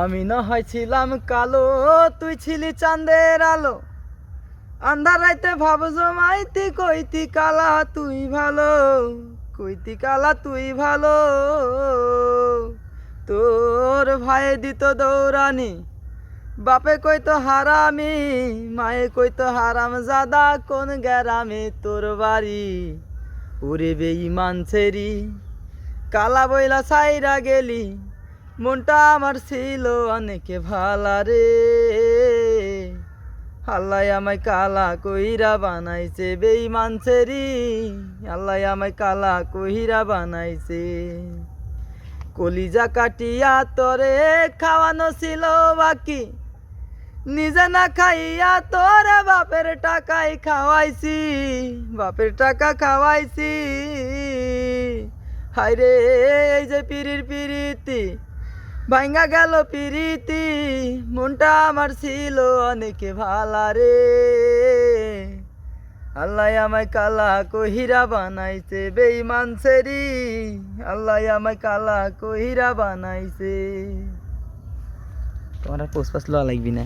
আমি না হয় ছিলাম কালো, তুই ছিলি চাঁদের আলো। আন্ধার রাইতে ভাব জমাইতি কইতি কালা তুই ভালো, কইতি কালা তুই ভালো। তোর ভাই দিত দৌড়ানি, বাপে কইতো হারামি, মায়ে কইতো হারাম জাদা, কোন গ্যারামে তোর বাড়ি? ওরে বেঈমান ছেড়ি, কালা বইলা সাইরা গেলি মনটা আমার ছিল অনেকে ভালা রে। আল্লাহ আমায় কালা কহিরা বানাইছে, বেঈমান ছেড়ি। আল্লাহ আমায় কালা কহিরা বানাইছে। কলিজা কাটিয়া তরে খাওয়ানো ছিল বাকি। নিজে না খাইয়া তোরে বাপের টাকায় খাওয়াইছি, বাপের টাকা খাওয়াইছি। হাইরে এই যে পিরির পিরিতি ভাঙ্গা গেল পিরিতি, মনটা আমার ছিল অনেকে ভালা রে। আল্লাহ আমায় কালা কহিরা বানাইছে বেইমান সেরি আল্লাহ আমায় কালা কহিরা বানাইছে। তোমার পোষ পাস লাগবি না।